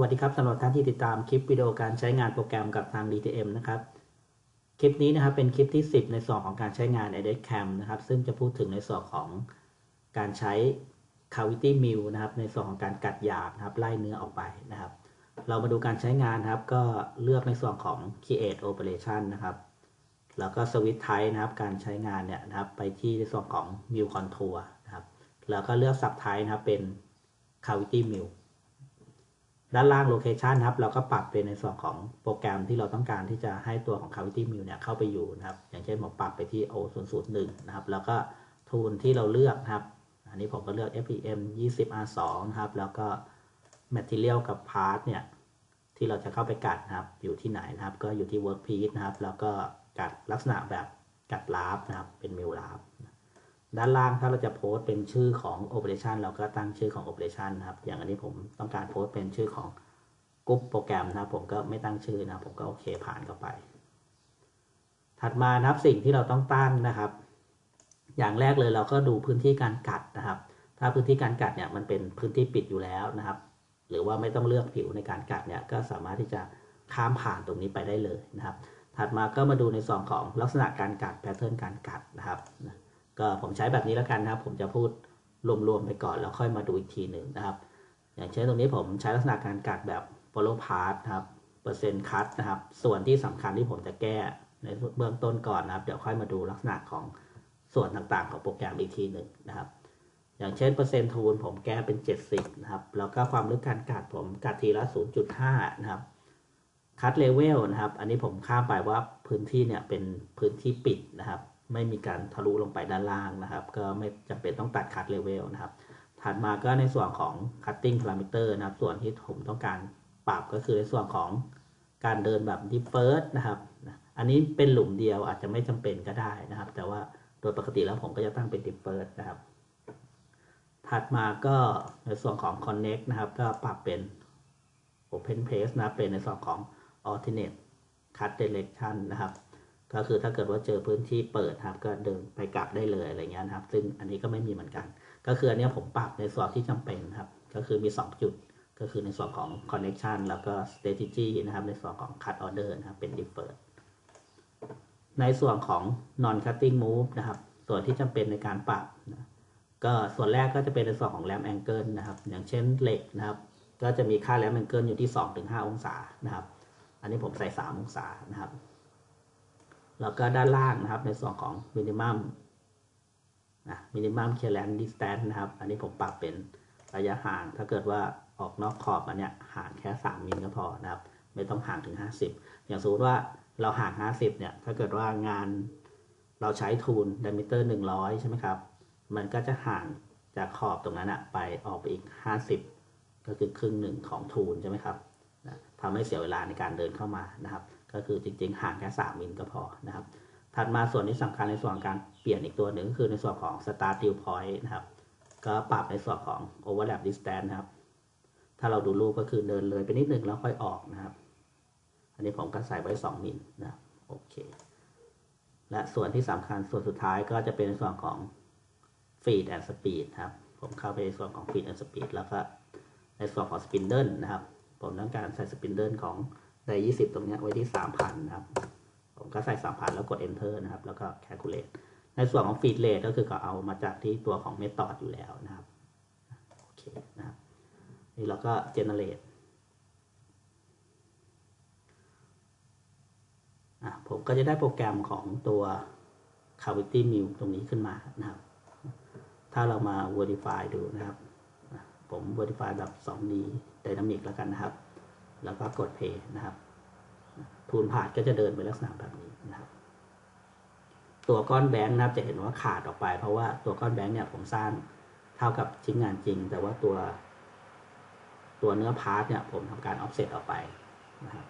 วัสดีครับสำหรับท่านที่ติดตามคลิปวิดีโอการใช้งานโปรแกรมกับทาง DTM นะครับ คลิปนี้นะครับเป็นคลิปที่ 10 ในส่วนของการใช้งาน Edit Cam นะครับ ซึ่งจะพูดถึงในส่วนของการใช้ Cavity Mill นะครับ ในส่วนของการกัดหยาบนะครับไล่เนื้อออกไปนะครับ เรามาดูการใช้งานนะครับ ก็เลือกในส่วนของ Create Operation นะครับ แล้วก็ Switch Type นะครับ การใช้งานเนี่ยนะครับ ไปที่ในส่วนของ Mill Contour นะครับ แล้วก็เลือก Sub Type นะครับเป็น Cavity Mill ด้านล่าง Location ครับ เราก็ปรับเป็นในส่วนของโปรแกรมที่เราต้องการที่จะให้ตัวของ Cavity Mill เนี่ยเข้าไปอยู่นะครับ อย่างเช่นผมปรับไปที่ O 0 0 1นะครับ แล้วก็ทูลที่เราเลือกนะครับ อันนี้ผมก็เลือก FPM 20 R2 นะครับ แล้วก็ Material กับ Part เนี่ย ที่เราจะเข้าไปกัดนะครับ อยู่ที่ไหนนะครับ ก็อยู่ที่ Workpiece นะครับ แล้วก็กัดลักษณะแบบกัดลาฟนะครับ เป็นมิลลาฟ ด้านล่างถ้าเราจะโพสต์เป็นชื่อของ Operation เราก็ตั้งชื่อของ Operation นะครับ อย่างอันนี้ผมต้องการโพสต์เป็นชื่อของกรุ๊ปโปรแกรมนะครับผมก็ไม่ตั้งชื่อนะผมก็โอเคผ่านเข้าไป ถัดมานะครับสิ่งที่เราต้องตั้งนะครับ อย่างแรกเลยเราก็ดูพื้นที่การกัดนะครับ ถ้าพื้นที่การกัดเนี่ยมันเป็นพื้นที่ปิดอยู่แล้วนะครับ หรือว่าไม่ต้องเลือกผิวในการกัดเนี่ยก็สามารถที่จะข้ามผ่านตรงนี้ไปได้เลยนะครับ ถัดมาก็มาดูในส่วนของลักษณะการกัดแพทเทิร์นการกัดนะครับ ก็ผมใช้แบบนี้แล้วกันนะครับ ผมจะพูดรวมๆไปก่อนแล้วค่อยมาดูอีกทีหนึ่งนะครับ อย่างเช่นตรงนี้ผมใช้ลักษณะการกัดแบบ follow path นะครับ เปอร์เซ็นต์คัตนะครับ ส่วนที่สำคัญที่ผมจะแก้ในเบื้องต้นก่อนนะครับ เดี๋ยวค่อยมาดูลักษณะของส่วนต่างๆ ของโปรแกรมอีกทีหนึ่งนะครับ อย่างเช่นเปอร์เซ็นต์ทูลผมแก้เป็น 70 นะครับ แล้วก็ความลึกการกัดผมกัดทีละ 0.5 นะครับคัดเลเวลนะครับ อันนี้ผมข้ามไปว่าพื้นที่เนี่ยเป็นพื้นที่ปิดนะครับ ไม่มีการทะลุลงไปด้านล่างนะครับ ก็ไม่จำเป็นต้องตัดคัดเลเวลนะครับ ถัดมาก็ในส่วนของ cutting parameter นะครับ ส่วนที่ผมต้องการปรับก็คือในส่วนของการเดินแบบ defer นะครับ อันนี้เป็นหลุมเดียวอาจจะไม่จำเป็นก็ได้นะครับ แต่ว่าโดยปกติแล้วผมก็จะตั้งเป็น defer นะครับ ถัดมาก็ในส่วนของ connect นะครับ ก็ปรับเป็น open place นะเป็นในส่วนของ alternate cut direction นะครับ ก็คือถ้าเกิดว่าเจอพื้นที่เปิดครับก็เดินไปกลับได้เลยอะไรเงี้ยนะครับ ซึ่งอันนี้ก็ไม่มีเหมือนกัน ก็คืออันนี้ผมปรับในส่วนที่จำเป็นครับ ก็คือมี 2 จุด ก็คือในส่วนของ connection แล้วก็ strategy นะครับ ในส่วนของ cut order นะครับเป็น defer ในส่วนของ non cutting move นะครับ ส่วนที่จำเป็นในการปรับนะก็ส่วนแรกก็จะเป็นในส่วนของ lamp angle นะครับ อย่างเช่นเหล็กนะครับ ก็จะมีค่า lamp angle อยู่ที่ 2-5 องศานะครับ อันนี้ผมใส่ 3 องศานะครับ แล้วก็ด้านล่างนะครับในส่วนของ minimum นะ minimum clearance distance นะครับ อันนี้ผมปรับเป็นระยะห่าง ถ้าเกิดว่าออกนอกขอบอันเนี้ยห่างแค่ 3 มิลก็พอนะครับ ไม่ต้องห่างถึง 50 อย่างสมมติว่าเราห่าง 50 เนี่ย ถ้าเกิดว่างานเราใช้ทูล diameter 100 ใช่ไหมครับ มันก็จะห่างจากขอบตรงนั้นอะไปออกไปอีก 50 ก็คือครึ่งหนึ่งของทูลใช่ไหมครับทำให้เสียเวลาในการเดินเข้ามานะครับ ก็คือจริงๆห่างแค่3มิลก็พอนะครับถัดมาส่วนที่สำคัญในส่วนการเปลี่ยนอีกตัวหนึ่งคือในส่วนของ start dew point นะครับ ก็ปรับในส่วนของ overlap distance นะครับ ถ้าเราดูรูปก็คือเดินเลยไปนิดนึงแล้วค่อยออกนะครับ อันนี้ผมก็ใส่ไว้ 2มิลนะโอเค และส่วนที่สำคัญส่วนสุดท้ายก็จะเป็นในส่วนของ feed and speed ครับ ผมเข้าไปในส่วนของ feed and speed แล้วก็ในส่วนของ spindle นะครับ ผมต้องการใส่ spindle ของ ได20 ตรงนี้ไว้ที่ 3,000 นะครับ ผมก็ใส่ 3,000 แล้วกด enter นะครับ แล้วก็ calculate ในส่วนของ feed rate ก็คือก็เอามาจากที่ตัวของ method อยู่แล้วนะครับ โอเคนะครับนี่เราก็ generate อะผมก็จะได้โปรแกรมของตัว cavity mill ตรงนี้ขึ้นมานะครับ ถ้าเรามา verify ดูนะครับ ผม verify แบบ 2D dynamic แล้วกันนะครับ แล้วก็กด play นะครับ ทูลผ่านก็จะเดินไปลักษณะแบบนี้นะครับ ตัวก้อนแบงค์นะครับจะเห็นว่าขาดออกไป เพราะว่าตัวก้อนแบงค์เนี่ยผมสร้างเท่ากับชิ้นงานจริง แต่ว่าตัว ตัวเนื้อพาร์ทเนี่ยผมทำการ offset ออกไปนะครับ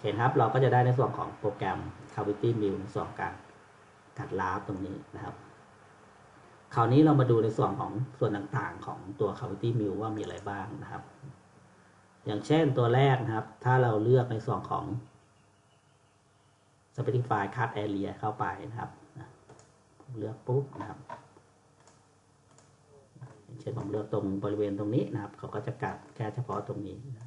เห็นครับเราก็จะได้ในส่วนของโปรแกรม Cavity Mill ในส่วนการกัดลาฟตรงนี้นะครับคราวนี้เรามาดูในส่วนของส่วนต่างๆ ของตัว Cavity Mill ว่ามีอะไรบ้างนะครับ อย่างเช่นตัวแรกนะครับ ถ้าเราเลือกในส่วนของ Specify Cut Area เข้าไปนะครับเลือกปุ๊บนะครับ เช่นผมเลือกตรงบริเวณตรงนี้นะครับ เขาก็จะกัดแค่เฉพาะตรงนี้นะ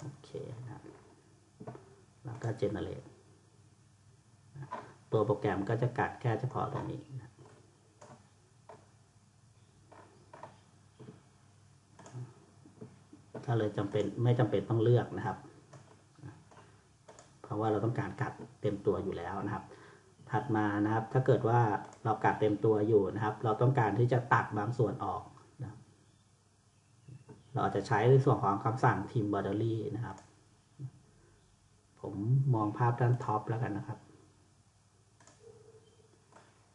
โอเคนะแล้วก็ generate ตัวโปรแกรมก็จะกัดแค่เฉพาะตรงนี้นะถ้า เลยจำเป็นไม่จำเป็นต้องเลือกนะครับ เพราะว่าเราต้องการกัดเต็มตัวอยู่แล้วนะครับ ถัดมานะครับ ถ้าเกิดว่าเรากัดเต็มตัวอยู่นะครับ เราต้องการที่จะตัดบางส่วนออกนะรเราอาจจะใช้ในส่วนของคำสั่ง trim boundary นะครับ ผมมองภาพด้านท็อปแล้วกันนะครับ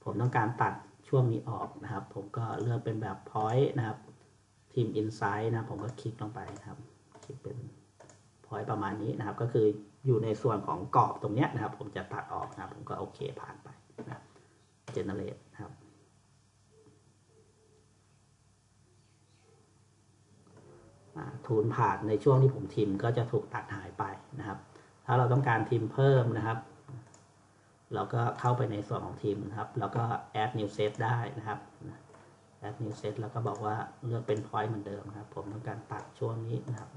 ผมต้องการตัดช่วงนี้ออกนะครับ ผมก็เลือกเป็นแบบ point นะครับ trim inside นะผมก็คลิกลงไปนะครับ คลิกเป็น point ประมาณนี้นะครับ ก็คืออยู่ในส่วนของกรอบตรงเนี้ยนะครับ ผมจะตัดออกนะครับผมก็โอเคผ่านไปนะครับ generate นะครับทูนผ่านในช่วงที่ผมทิมก็จะถูกตัดหายไปนะครับ ถ้าเราต้องการทิมเพิ่มนะครับ เราก็เข้าไปในส่วนของทีมนะครับ แล้วก็ add new set ได้นะครับ add new set แล้วก็บอกว่าเลือกเป็น point เหมือนเดิมนะครับ ผมต้องการตัดช่วงนี้นะครับ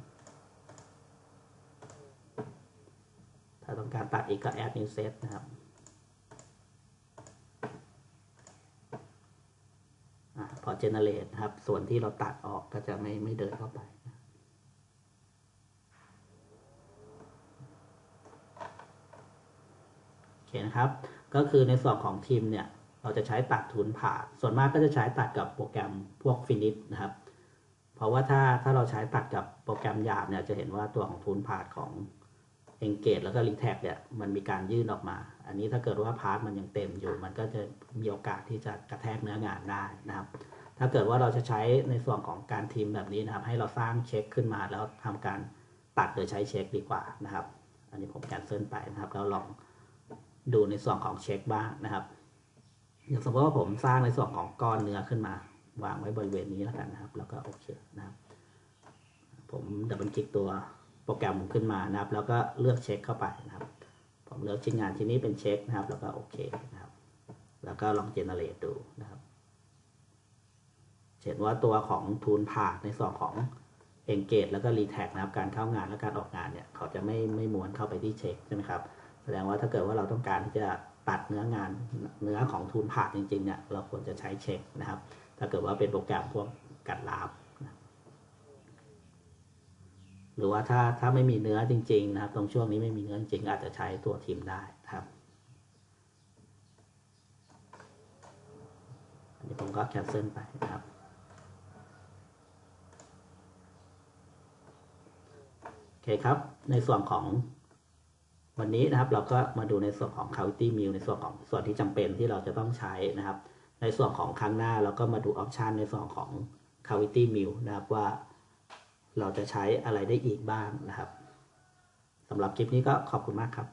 ถ้าต้องการตัดอีกก็ add new set นะครับพอ generate ครับ ส่วนที่เราตัดออกก็จะไม่ไม่เดินเข้าไปโอเคนะครับ ก็คือในส่วนของทีมเนี่ย เราจะใช้ตัดทุนผ่าส่วนมากก็จะใช้ตัดกับโปรแกรมพวกฟินิชนะครับ เพราะว่าถ้าถ้าเราใช้ตัดกับโปรแกรมหยาบเนี่ยจะเห็นว่าตัวของทุนผ่าของ engage แล้วก็ retag เนี่ยมันมีการยื่นออกมา อันนี้ถ้าเกิดว่าพาร์ทมันยังเต็มอยู่ มันก็จะมีโอกาสที่จะกระแทกเนื้องานได้นะครับ ถ้าเกิดว่าเราจะใช้ในส่วนของการทีมแบบนี้นะครับ ให้เราสร้างเช็คขึ้นมาแล้วทำการตัดโดยใช้เช็คดีกว่านะครับ อันนี้ผมแคนเซิลไปนะครับแล้วลองดูในส่วนของเช็คบ้างนะครับ อย่างสมมติว่าผมสร้างในส่วนของก้อนเนื้อขึ้นมา วางไว้บริเวณนี้แล้วกันนะครับ แล้วก็โอเคนะครับ ผมดับเบิลคลิกตัวโปรแกรมขึ้นมานะครับ แล้วก็เลือกเช็คเข้าไปนะครับ ผมเลือกชิ้นงานชิ้นนี้เป็นเช็คนะครับ แล้วก็โอเคนะครับ แล้วก็ลองเจเนเรตดูนะครับเห็นว่าตัวของทูนผ่าในส่วนของ engage แล้วก็ retag นะครับการเข้างานและการออกงานเนี่ย เขาจะไม่ไม่ม้วนเข้าไปที่เช็คใช่ไหมครับ แสดงว่าถ้าเกิดว่าเราต้องการที่จะ ตัดเนื้องานเนื้อของทูนผ่าจริงๆเนี่ยเราควรจะใช้เช็คนะครับ ถ้าเกิดว่าเป็นโปรแกรมพวกกัดลาบนะหรือว่าถ้าถ้าไม่มีเนื้อจริง ๆ นะครับ ตรงช่วงนี้ไม่มีเนื้อจริงอาจจะใช้ตัวทิมได้นะครับอันนี้ผมก็แคนเซิลไปนะครับ โอเคครับในส่วนของ วันนี้นะครับเราก็มาดูในส่วนของ Cavity meal ในส่วนของส่วนที่จำเป็นที่เราจะต้องใช้นะครับ ในส่วนของครั้งหน้าเราก็มาดูออปชันในส่วนของ Cavity meal นะครับว่า เราจะใช้อะไรได้อีกบ้างนะครับสำหรับคลิปนี้ก็ขอบคุณมากครับ